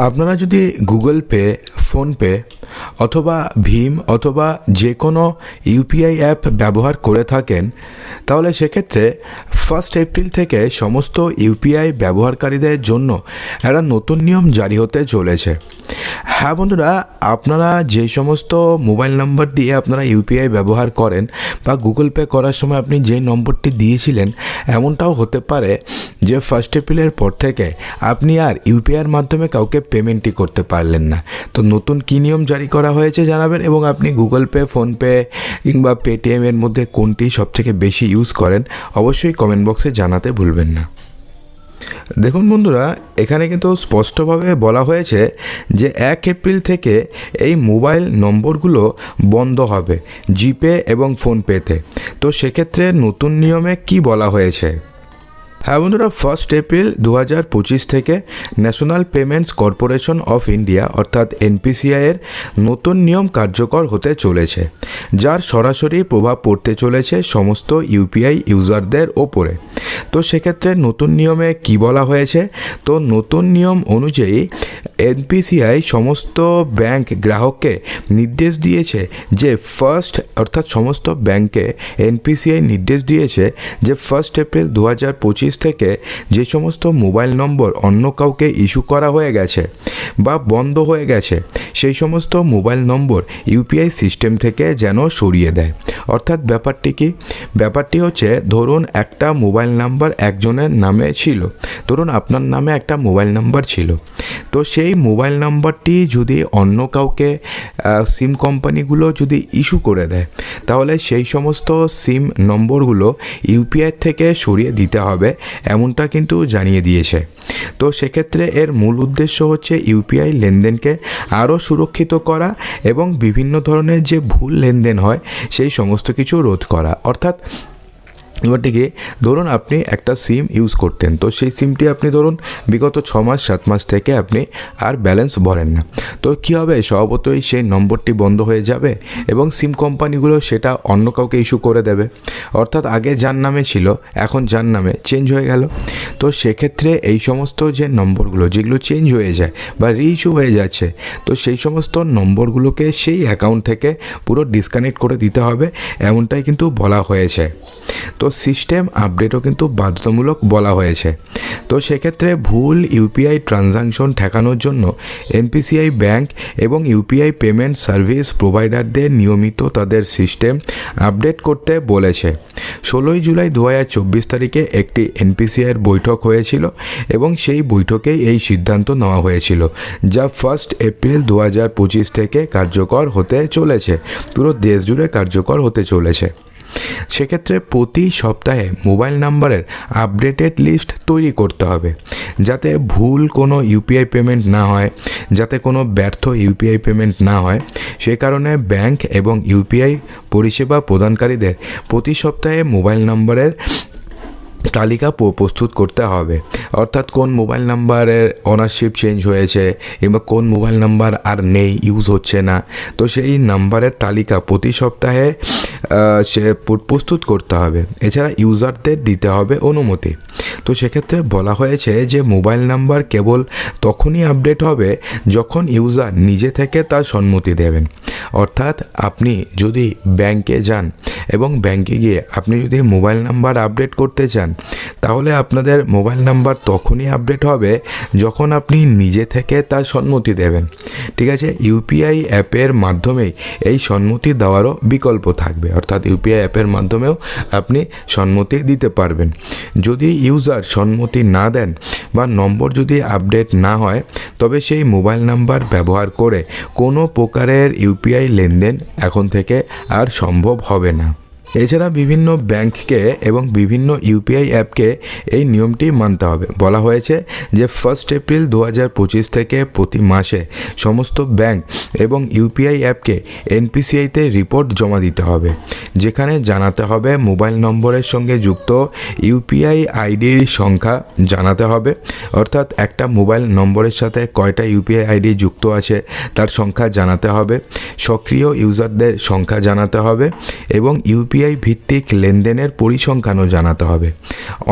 আপনারা যদি Google pay PhonePe অথবা ভীম অথবা যে কোনো ইউপিআই অ্যাপ ব্যবহার করে থাকেন, তাহলে সেক্ষেত্রে ফার্স্ট এপ্রিল থেকে সমস্ত ইউপিআই ব্যবহারকারীদের জন্য একটা নতুন নিয়ম জারি হতে চলেছে। হ্যাঁ বন্ধুরা, আপনারা যে সমস্ত মোবাইল নম্বর দিয়ে আপনারা ইউপিআই ব্যবহার করেন বা গুগল পে করার সময় আপনি যে নম্বরটি দিয়েছিলেন, এমনটাও হতে পারে যে ফার্স্ট এপ্রিলের পর থেকে আপনি আর ইউপিআইয়ের মাধ্যমে কাউকে পেমেন্টই করতে পারলেন না। তো নতুন কী নিয়ম জারি করা হয়েছে, জানাবেন। এবং আপনি গুগল পে ফোনপে কিংবা পেটিএমের মধ্যে কোনটি সবথেকে বেশি ইউজ করেন, অবশ্যই কমেন্ট বক্সে জানাতে ভুলবেন না। দেখুন বন্ধুরা, এখানে কিন্তু স্পষ্টভাবে বলা হয়েছে যে এক এপ্রিল থেকে এই মোবাইল নম্বরগুলো বন্ধ হবে, জিপে এবং ফোনপেতে তো সেক্ষেত্রে নতুন নিয়মে কি বলা হয়েছে? হ্যাঁ বন্ধুরা ফার্স্ট এপ্রিল দু হাজার পঁচিশ থেকে National Payments Corporation of India অর্থাৎ এনপিসিআই এর নতুন নিয়ম কার্যকর হতে চলেছে, যার সরাসরি প্রভাব পড়তে চলেছে সমস্ত ইউপিআই ইউজারদের ওপরে। তো সেক্ষেত্রে নতুন নিয়মে কি বলা হয়েছে? তো নতুন নিয়ম অনুযায়ী এনপিসিআই সমস্ত ব্যাংক গ্রাহককে নির্দেশ দিয়েছে যে ফার্স্ট অর্থাৎ সমস্ত ব্যাংকে এনপিসিআই নির্দেশ দিয়েছে যে ফার্স্ট এপ্রিল দু হাজার পঁচিশ থেকে যে সমস্ত মোবাইল নম্বর অন্য কাউকে ইস্যু করা হয়ে গেছে বা বন্ধ হয়ে গেছে সেই সমস্ত মোবাইল নম্বর ইউপিআই সিস্টেম থেকে যেন সরিয়ে দেয়। অর্থাৎ ব্যাপারটি কি? ব্যাপারটি হচ্ছে, ধরুন একটা মোবাইল নাম্বার একজনের নামে ছিল। ধরুন আপনার নামে একটা মোবাইল নাম্বার ছিল। তো সেই মোবাইল নাম্বারটি যদি অন্য কাউকে সিম কোম্পানিগুলো যদি ইস্যু করে দেয়, তাহলে সেই সমস্ত সিম নম্বরগুলো ইউপিআই থেকে সরিয়ে দিতে হবে, এমনটা কিন্তু জানিয়ে দিয়েছে। তো সেক্ষেত্রে এর মূল উদ্দেশ্য হচ্ছে ইউপিআই লেনদেনকে আরও সুরক্ষিত করা এবং বিভিন্ন ধরনের যে ভুল লেনদেন হয়, সেই সমস্ত কিছু রোধ করা। অর্থাৎ এবারটি কি ধরুন আপনি একটা সিম ইউজ করতেন, তো সেই সিমটি আপনি ধরুন বিগত ছ মাস, সাত মাস থেকে আপনি আর ব্যালেন্স ভরেন না। তো কী হবে? স্বভাবতই সেই নম্বরটি বন্ধ হয়ে যাবে এবং সিম কোম্পানিগুলো সেটা অন্য কাউকে ইস্যু করে দেবে। অর্থাৎ আগে যার নামে ছিল, এখন যার নামে চেঞ্জ হয়ে গেল। তো সেক্ষেত্রে এই সমস্ত যে নম্বরগুলো, যেগুলো চেঞ্জ হয়ে যায় বা রিইস্যু হয়ে যাচ্ছে, তো সেই সমস্ত নম্বরগুলোকে সেই অ্যাকাউন্ট থেকে পুরো ডিসকানেক্ট করে দিতে হবে, এমনটাই কিন্তু বলা হয়েছে। তো সিস্টেম আপডেটও কিন্তু বাধ্যতামূলক বলা হয়েছে। তো সেক্ষেত্রে ভুল ইউপিআই ট্রানজাকশন ঠেকানোর জন্য এনপিসিআই ব্যাংক এবং ইউপিআই পেমেন্ট সার্ভিস প্রোভাইডারদের নিয়মিত তাদের সিস্টেম আপডেট করতে বলেছে। ষোলোই জুলাই দু হাজার চব্বিশ তারিখে একটি এনপিসিআইয়ের বৈঠক হয়েছিল এবং সেই বৈঠকেই এই সিদ্ধান্ত নেওয়া হয়েছিল, যা ফার্স্ট এপ্রিল দু হাজার পঁচিশ থেকে কার্যকর হতে চলেছে, পুরো দেশ জুড়ে কার্যকর হতে চলেছে। সেক্ষেত্রে প্রতি সপ্তাহে মোবাইল নাম্বারের আপডেটেড লিস্ট তৈরি করতে হবে, যাতে ভুল কোনো ইউপিআই পেমেন্ট না হয়, যাতে কোনো ব্যর্থ ইউপিআই পেমেন্ট না হয়। সে কারণে ব্যাংক এবং ইউপিআই পরিষেবা প্রদানকারীদের প্রতি সপ্তাহে মোবাইল নাম্বারের তালিকা প্রস্তুত করতে হবে। অর্থাৎ কোন মোবাইল নাম্বারের ওনারশিপ চেঞ্জ হয়েছে কিংবা কোন মোবাইল নাম্বার আর নেই ইউজ হচ্ছে না। তো সেই নাম্বারের তালিকা প্রতি সপ্তাহে প্রস্তুত করতে হবে। এছাড়া ইউজারদের দিতে হবে অনুমতি। তো সেক্ষেত্রে বলা হয়েছে যে, মোবাইল নাম্বার কেবল তখনই আপডেট হবে যখন ইউজার নিজে থেকে তার সম্মতি দেবেন। অর্থাৎ আপনি যদি ব্যাংকে যান এবং ব্যাংকে গিয়ে আপনি যদি মোবাইল নাম্বার আপডেট করতে চান তাহলে আপনাদের মোবাইল নাম্বার তখনই আপডেট হবে যখন আপনি নিজে থেকে তার সম্মতি দেবেন। ঠিক আছে? ইউপিআই অ্যাপের মাধ্যমেই এই সম্মতি দেওয়ারও বিকল্প থাকবে। অর্থাৎ ইউপিআই অ্যাপের মাধ্যমেও আপনি সম্মতি দিতে পারবেন। যদি ইউজার সম্মতি না দেন বা নম্বর যদি আপডেট না হয়, তবে সেই মোবাইল নাম্বার ব্যবহার করে কোনো প্রকারের ইউপিআই লেনদেন এখন থেকে আর সম্ভব হবে না। এছাড়া বিভিন্ন ব্যাংককে এবং বিভিন্ন ইউপিআই অ্যাপকে এই নিয়মটি মানতে হবে। বলা হয়েছে যে ফার্স্ট এপ্রিল দু হাজার পঁচিশ থেকে প্রতি মাসে সমস্ত ব্যাংক এবং ইউপিআই অ্যাপকে এনপিসিআইতে রিপোর্ট জমা দিতে হবে, যেখানে জানাতে হবে মোবাইল নম্বরের সঙ্গে যুক্ত ইউপিআই আইডির সংখ্যা জানাতে হবে। অর্থাৎ একটা মোবাইল নম্বরের সাথে কয়টা ইউপিআই আইডি যুক্ত আছে তার সংখ্যা জানাতে হবে। সক্রিয় ইউজারদের সংখ্যা জানাতে হবে এবং ইউপিআই ইউপিআই ভিত্তিক লেনদেনের পরিসংখ্যানও জানাতে হবে।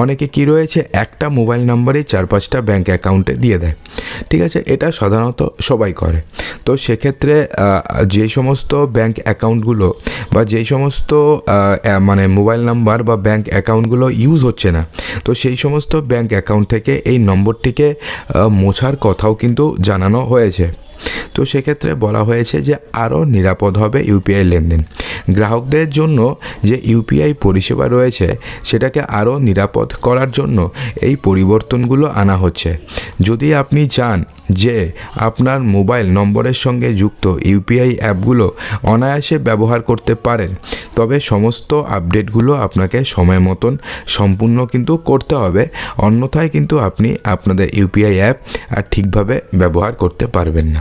অনেকে কি রয়েছে, একটা মোবাইল নাম্বারে চার পাঁচটা ব্যাঙ্ক অ্যাকাউন্টে দিয়ে দেয়। ঠিক আছে, এটা সাধারণত সবাই করে। তো সেক্ষেত্রে যে সমস্ত ব্যাঙ্ক অ্যাকাউন্টগুলো বা যেই সমস্ত মানে মোবাইল নাম্বার বা ব্যাঙ্ক অ্যাকাউন্টগুলো ইউজ হচ্ছে না, তো সেই সমস্ত ব্যাঙ্ক অ্যাকাউন্ট থেকে এই নম্বরটিকে মোছার কথাও কিন্তু জানানো হয়েছে। তো সেক্ষেত্রে বলা হয়েছে যে আরও নিরাপদ হবে ইউপিআই লেনদেন। গ্রাহকদের জন্য যে ইউপিআই পরিষেবা রয়েছে, সেটাকে আরও নিরাপদ করার জন্য এই পরিবর্তনগুলো আনা হচ্ছে। যদি আপনি চান যে আপনার মোবাইল নম্বরের সঙ্গে যুক্ত ইউপিআই অ্যাপগুলো অনায়াসে ব্যবহার করতে পারেন, তবে সমস্ত আপডেটগুলো আপনাকে সময় মতন সম্পূর্ণ কিন্তু করতে হবে, অন্যথায় কিন্তু আপনি আপনাদের ইউপিআই অ্যাপ আর ঠিকভাবে ব্যবহার করতে পারবেন না।